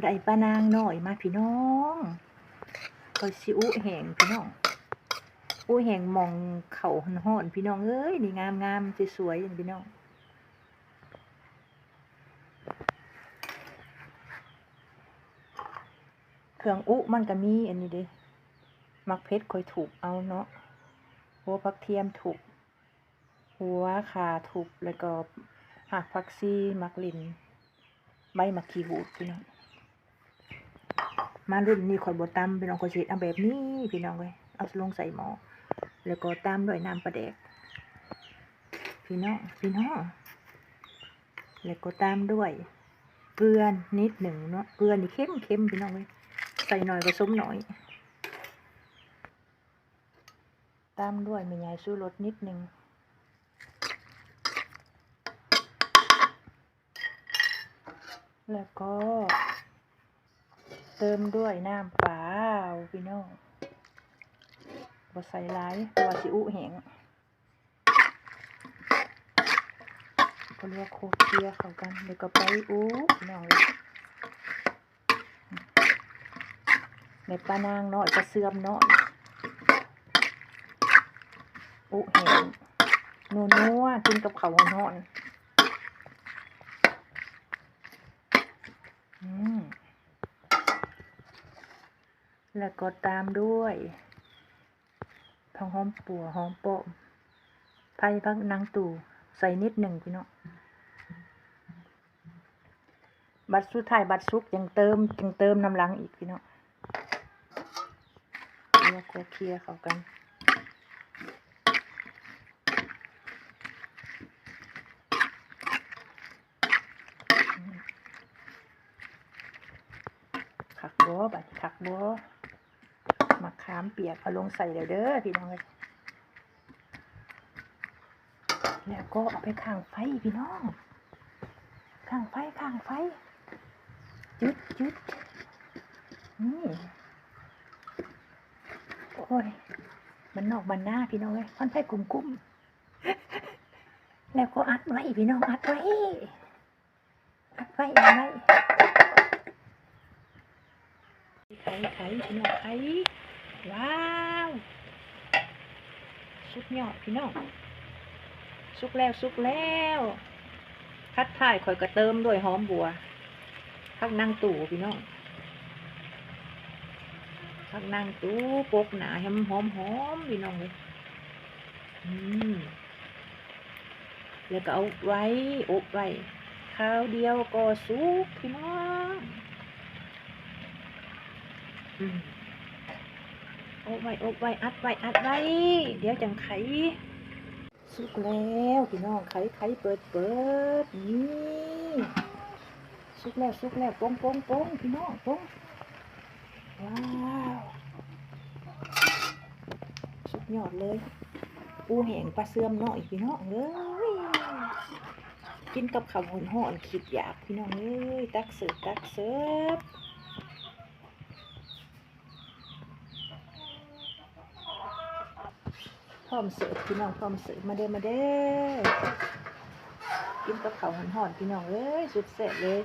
ได้ปลานางหน่อยมาพี่น้องก็สิอุแหงพี่น้องอุแหงมองเขาห่อนพี่น้องเอ้ยนี่งามงามสวยๆอย่างพี่น้องเครื่องอุมันก็มีอันนี้เด้มักเพชรคอยถูกเอาเนาะหัวผักเทียมถูก หัวขาถูกแล้วก็หักผักซีมักลินใบมักขีหูดพี่น้อง มารุ่นนี้ข่อยบดตำพี่น้องข่อยสิเฮ็ดเอาแบบนี้พี่น้องเว้ยเอาลงใส่หม้อแล้วก็ตามด้วยน้ำปลาแดกพี่น้องพี่น้องแล้วก็ตามด้วยเกลือนิดหนึ่งเนาะเกลือนี่เข้มเข้มพี่น้องเว้ยใส่หน่อยผสมหน่อย ตามด้วยแม่ยายสู้รสนิดหนึ่งแล้วก็ ติมด้วยน้ำเปล่าพี่น้องบ่ใส่หลายเพราะว่าสิอุแหงก็เรียกโคเคียเข้ากันแล้วก็ไปอุพี่น้องเลยในปลานางเน้อยกระเสื่อมเน้อยอุแหงนัวนัวกินกับเขาวร้อนอืม แล้วก็ตามด้วยทองหอมปัวหอมโปะไผ่พักนางตู่ใส่นิดหนึ่งพี่น้องบัตรสุดท้ายบัตรซุกยังเติมยังเติมน้ำลังอีกพี่น้องเรียกว่าเคลียร์เขากันขักบัวบัดขักบัว มะขามเปียกเอาลงใส่เดี๋ยวเด้อพี่น้องเลยแล้วก็เอาไปข้างไฟพี่น้อง ข้างไฟข้างไฟ จุดจุดนี่โอ้ย มันนอกมันหน้าพี่น้องเลยมันไฟกลุ่มกุ้มแล้วก็อัดไว้พี่น้องอัดไว้ อัดไว้อัดไว้ไข่ไข่พี่น้องไข่ ว้าวสุกยอดพี่น้องสุกแล้วสุกแล้วคัดท้ายข่อยก็เติมด้วยหอมบัวพักนั่งตู่พี่น้องพักนั่งตู่ปกหนาให้มันหอมหอมพี่น้องเลยอืมแล้วก็เอาไว้อบไว้ข้าวเดียวก็สุกพี่น้องอืม อบไว้อบไว้อัดไว้อัดไว้เดี๋ยวจังไขสุกแล้วพี่น้องไข่ไข่เปิดเปิดนี่สุกแล้วสุกแล้วปงปงปงพี่น้องปงว้าวสุดยอดเลย ปูแห้งปลาเสื่อมน้อยพี่น้องเอ้ยกินกับข้าวห่อนๆคิดอยากพี่น้องเอ้ยตักเสิร์ฟตักเสิร์ฟ ร้อมเสิร์ฟพี่น้องพร้อมเสิร์ฟมาเด้อมาเด้อกินกับข้าวหอนๆพี่น้องเอ้ยสุดแซ่บเลย